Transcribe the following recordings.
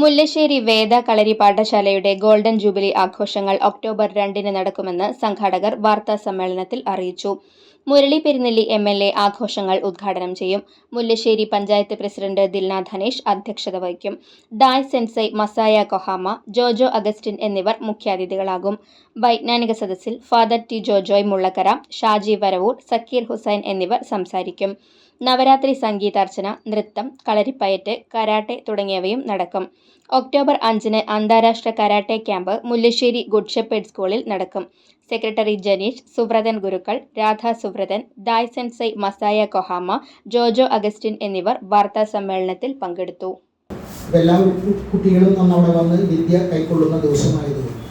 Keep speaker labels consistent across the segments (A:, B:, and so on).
A: മുല്ലശ്ശേരി വേദ കളരി പാഠശാലയുടെ golden jubilee ആഘോഷങ്ങൾ October രണ്ടിന് നടക്കുമെന്ന് സംഘാടകർ വാർത്താ സമ്മേളനത്തിൽ അറിയിച്ചു. Murali Perumnelli M L A ആഘോഷങ്ങൾ ഉദ്ഘാടനം ചെയ്യും. മുല്ലശ്ശേരി പഞ്ചായത്ത് പ്രസിഡന്റ് ദിൽന ധനേഷ് അധ്യക്ഷത വഹിക്കും. Dai sensei Masaya Kohama Jojo Augustine എന്നിവർ മുഖ്യാതിഥികളാകും. വൈജ്ഞാനിക സദസ്സിൽ ഫാദർ ടി ജോജോയ് മുള്ളക്കര ഷാജി വരവൂർ സക്കീർ ഹുസൈൻ എന്നിവർ സംസാരിക്കും. നവരാത്രി സംഗീതാർച്ചന നൃത്തം കളരിപ്പയറ്റ് കരാട്ടെ തുടങ്ങിയവയും നടക്കും. ഒക്ടോബർ അഞ്ചിന് അന്താരാഷ്ട്ര karate camp Mullassery good shepherd സ്കൂളിൽ നടക്കും. സെക്രട്ടറി ജനീഷ് സുബ്രതൻ ഗുരുക്കൾ Radha Subrathan thy sensei Masaya Kohama Jojo Augustine എന്നിവർ വാർത്താ സമ്മേളനത്തിൽ പങ്കെടുത്തു.
B: എല്ലാ കുട്ടികളും അന്ന് അവിടെ വന്ന് വിദ്യ കൈക്കൊള്ളുന്ന ദിവസമായതുകൊണ്ട്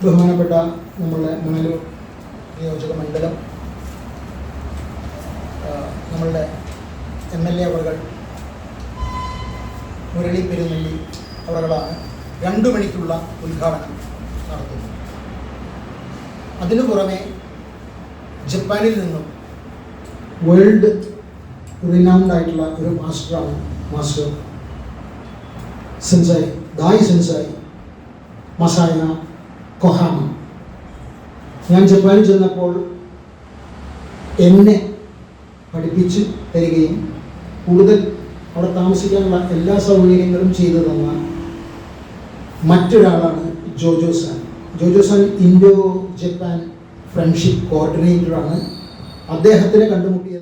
B: ബഹുമാനപ്പെട്ട നമ്മളുടെ മണലൂർ നിയോജക മണ്ഡലം നമ്മളുടെ എം എൽ എ അവർ മുരളി പെരുന്നെല്ലി അവറുകളാണ് രണ്ടു മണിക്കുള്ള ഉദ്ഘാടനം നടത്തുന്നത്. അതിനു പുറമെ ജപ്പാനിൽ നിന്നും വേൾഡ് റിനൗണ്ട് ആയിട്ടുള്ള ഒരു മാസ്റ്ററാണ് master sensei Dai sensei Masaya Kohama. ഞാൻ ജപ്പാനിൽ ചെന്നപ്പോൾ എന്നെ പഠിപ്പിച്ച് തരികയും കൂടുതൽ അവിടെ താമസിക്കാനുള്ള എല്ലാ സൗകര്യങ്ങളും ചെയ്തു തന്ന മറ്റൊരാളാണ് Jojo san. Jojo san Indo Japan friendship കോർഡിനേറ്ററാണ്. അദ്ദേഹത്തിനെ കണ്ടുമുട്ടിയത്